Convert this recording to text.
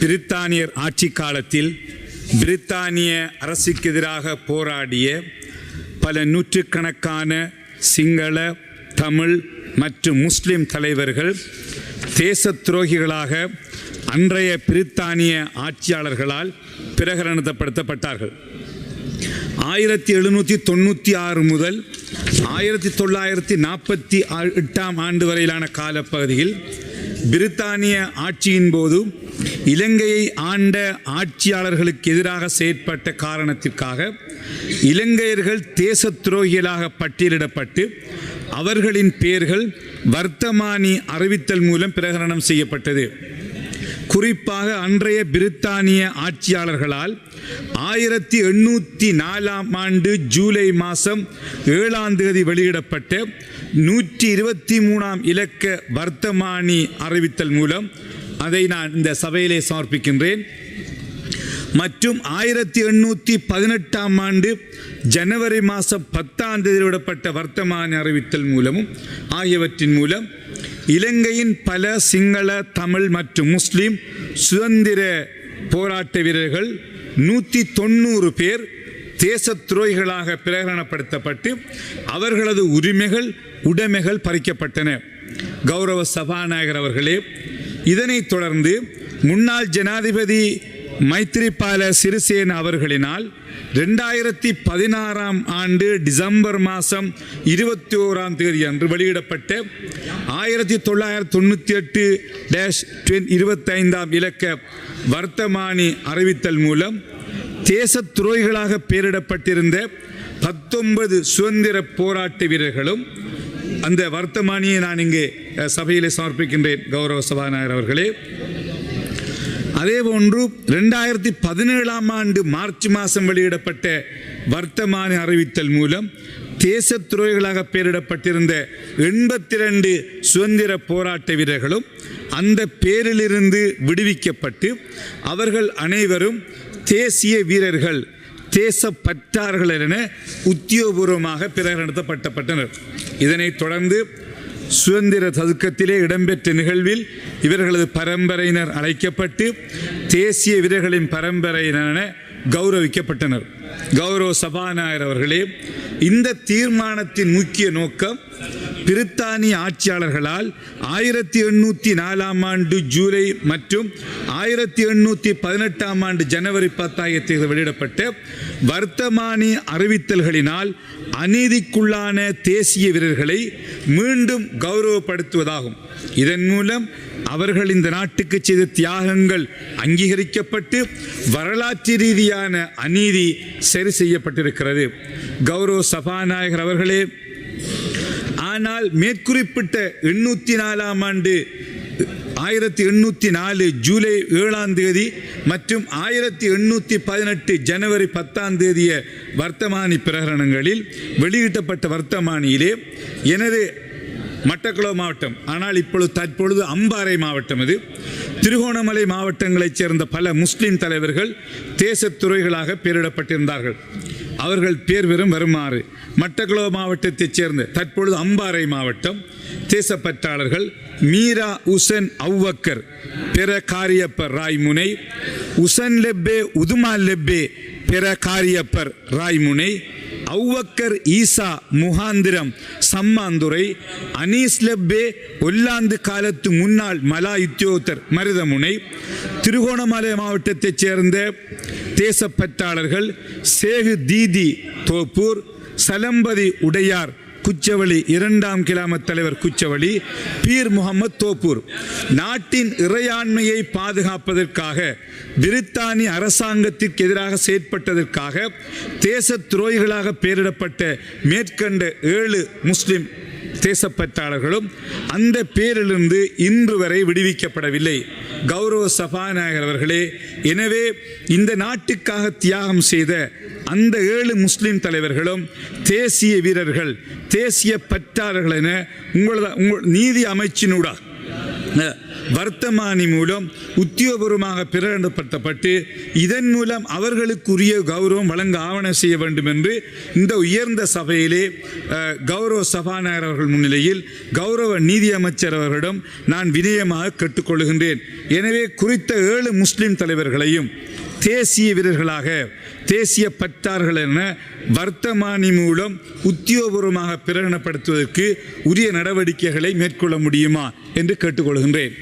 பிரித்தானியர் ஆட்சி காலத்தில் பிரித்தானிய அரசுக்கு எதிராக போராடிய பல நூற்றுக்கணக்கான சிங்கள தமிழ் மற்றும் முஸ்லிம் தலைவர்கள் தேச துரோகிகளாக அன்றைய பிரித்தானிய ஆட்சியாளர்களால் பிரகடனப்படுத்தப்பட்டார்கள். ஆயிரத்தி எழுநூற்றி தொண்ணூற்றி ஆறு முதல் ஆயிரத்தி தொள்ளாயிரத்தி நாற்பத்தி எட்டாம் ஆண்டு வரையிலான காலப்பகுதியில் பிரித்தானிய ஆட்சியின் போது இலங்கையை ஆண்ட ஆட்சியாளர்களுக்கு எதிராக செயற்பட்ட காரணத்திற்காக இலங்கையர்கள் தேச துரோகிகளாக பட்டியலிடப்பட்டு அவர்களின் பெயர்கள் வர்த்தமானி அறிவித்தல் மூலம் பிரகடனம் செய்யப்பட்டது. குறிப்பாக அன்றைய பிரித்தானிய ஆட்சியாளர்களால் ஆயிரத்தி எண்ணூற்றி நாலாம் ஆண்டு ஜூலை மாதம் ஏழாம் தேதி வெளியிடப்பட்ட நூற்றி இருபத்தி மூணாம் இலக்க வர்த்தமானி அறிவித்தல் மூலம் அதை நான் இந்த சபையிலே சமர்ப்பிக்கின்றேன். மற்றும் ஆயிரத்தி எண்ணூற்றி பதினெட்டாம் ஆண்டு ஜனவரி மாதம் பத்தாம் தேதி விடப்பட்ட வர்த்தமான அறிவித்தல் மூலமும் ஆகியவற்றின் மூலம் இலங்கையின் பல சிங்கள தமிழ் மற்றும் முஸ்லீம் சுதந்திர போராட்ட வீரர்கள் நூற்றி தொண்ணூறு பேர் தேச துரோகிகளாக பிரகடனப்படுத்தப்பட்டு அவர்களது உரிமைகள் உடைமைகள் பறிக்கப்பட்டன. கௌரவ சபாநாயகர் அவர்களே இதனைத் தொடர்ந்து முன்னாள் ஜனாதிபதி மைத்திரிபால சிறிசேன அவர்களினால் ரெண்டாயிரத்தி பதினாறாம் ஆண்டு டிசம்பர் மாதம் இருபத்தி ஓராம் தேதி அன்று வெளியிடப்பட்ட ஆயிரத்தி தொள்ளாயிரத்தி தொண்ணூற்றி எட்டு டேஷ் இருபத்தைந்தாம் இலக்க வர்த்தமானி அறிவித்தல் மூலம் தேச துறைகளாக பெயரிடப்பட்டிருந்த பத்தொன்பது சுதந்திர போராட்ட வீரர்களும் அந்த வர்த்தமானியை நான் இங்கே சபையிலே சமர்ப்பிக்கின்றேன் கௌரவ சபாநாயகர் அவர்களே. அதே போன்று ரெண்டாயிரத்தி பதினேழாம் ஆண்டு மார்ச் மாதம் வெளியிடப்பட்ட வர்த்தமான அறிவித்தல் மூலம் தேச துறைகளாக பெயரிடப்பட்டிருந்த எண்பத்தி ரெண்டு சுதந்திர போராட்ட வீரர்களும் அந்த பேரிலிருந்து விடுவிக்கப்பட்டு அவர்கள் அனைவரும் தேசிய வீரர்கள் தேச பற்றார்கள் என உத்தியோகபூர்வமாக பிரகடனப்படுத்தப்பட்டனர். இதனைத் தொடர்ந்து சுதந்திர சதுக்கத்திலே இடம்பெற்ற நிகழ்வில் இவர்களது பரம்பரையினர் அழைக்கப்பட்டு தேசிய வீரர்களின் பரம்பரையினரென கௌரவிக்கப்பட்டனர். கௌரவ சபாநாயகர் அவர்களே இந்த தீர்மானத்தின் முக்கிய நோக்கம் பிரித்தானிய ஆட்சியாளர்களால் ஆயிரத்தி எண்ணூற்றி நாலாம் ஆண்டு ஜூலை மற்றும் ஆயிரத்தி எண்ணூற்றி பதினெட்டாம் ஆண்டு ஜனவரி பத்தாயிரத்தில் தேதி வெளியிடப்பட்ட வர்த்தமானி அறிவித்தல்களினால் அநீதிக்குள்ளான தேசிய வீரர்களை மீண்டும் கௌரவப்படுத்துவதாகும். இதன் மூலம் அவர்கள் இந்த நாட்டுக்கு செய்த தியாகங்கள் அங்கீகரிக்கப்பட்டு வரலாற்று ரீதியான அநீதி சரி செய்யப்பட்டிருக்கிறது. கௌரவ சபாநாயகர் அவர்களே ஆனால் மேற்குறிப்பிட்ட எண்ணூற்றி நாலாம் ஆண்டு ஆயிரத்தி எண்ணூற்றி நாலு ஜூலை ஏழாம் தேதி மற்றும் ஆயிரத்தி எண்ணூற்றி பதினெட்டு ஜனவரி பத்தாம் தேதிய வர்த்தமானி பிரகடனங்களில் வெளியிட்டப்பட்ட வர்த்தமானியிலே எனது மட்டக்குளம் மாவட்டம் ஆனால் இப்பொழுது தற்பொழுது அம்பாறை மாவட்டம் இது திருகோணமலை மாவட்டங்களைச் சேர்ந்த பல முஸ்லிம் தலைவர்கள் தேசத்துறைகளாக பெயரிடப்பட்டிருந்தார்கள். அவர்கள் பேர் வெறும் வருமாறு மட்டக்குளவு மாவட்டத்தைச் சேர்ந்த தற்பொழுது அம்பாறை மாவட்டம் தேசப்பற்றாளர்கள் மீரா உசன் அவ்வக்கர் பிற காரியப்பர் ராய்முனை உசன் லெப்பே உதுமா லெப்பே பிற காரியப்பர் ராய்முனை ஔவக்கர் ஈசா முகாந்திரம் சம்மாந்துரை அனீஸ் லெப்பே ஒல்லாந்து காலத்து முன்னாள் மலா உத்தியோகத்தர் மருதமுனை திருகோணமலை மாவட்டத்தைச் சேர்ந்த தேசப்பற்றாளர்கள் சேகு தீதி தோப்பூர் சலம்பதி உடையார் குச்சவழி இரண்டாம் கிளாமத் தலைவர் குச்சவழி பீர் முகமது தோப்பூர். நாட்டின் இறையாண்மையை பாதுகாப்பதற்காக பிரித்தானிய அரசாங்கத்திற்கு எதிராக செயற்பட்டதற்காக தேச துரோகிகளாக பெயரிடப்பட்ட மேற்கண்ட ஏழு முஸ்லிம் தேசப்பற்றாளர்களும் அந்த பேரிலிருந்து இன்று வரை விடுவிக்கப்படவில்லை. கௌரவ சபாநாயகர் அவர்களே எனவே இந்த நாட்டுக்காக தியாகம் செய்த அந்த ஏழு முஸ்லீம் தலைவர்களும் தேசிய வீரர்கள் தேசிய பற்றாளர்கள் என உங்களது உங்கள் நீதி அமைச்சினூடா. வர்த்தமானி மூலம் உத்தியோகபூர்வமாக பிரகடனப்படுத்தப்பட்டு இதன் மூலம் அவர்களுக்குரிய கௌரவம் வழங்க ஆவணம் செய்ய வேண்டும் என்று இந்த உயர்ந்த சபையிலே கௌரவ சபாநாயகர் அவர்கள் முன்னிலையில் கௌரவ நீதி அமைச்சர் அவர்களிடம் நான் வினயமாக கேட்டுக்கொள்கின்றேன். எனவே குறித்த ஏழு முஸ்லிம் தலைவர்களையும் தேசிய வீரர்களாக தேசிய பட்டார்கள் என வர்த்தமானி மூலம் உத்தியோகபூர்வமாக பிரகடனப்படுத்துவதற்கு உரிய நடவடிக்கைகளை மேற்கொள்ள முடியுமா என்று கேட்டுக்கொள்கின்றேன்.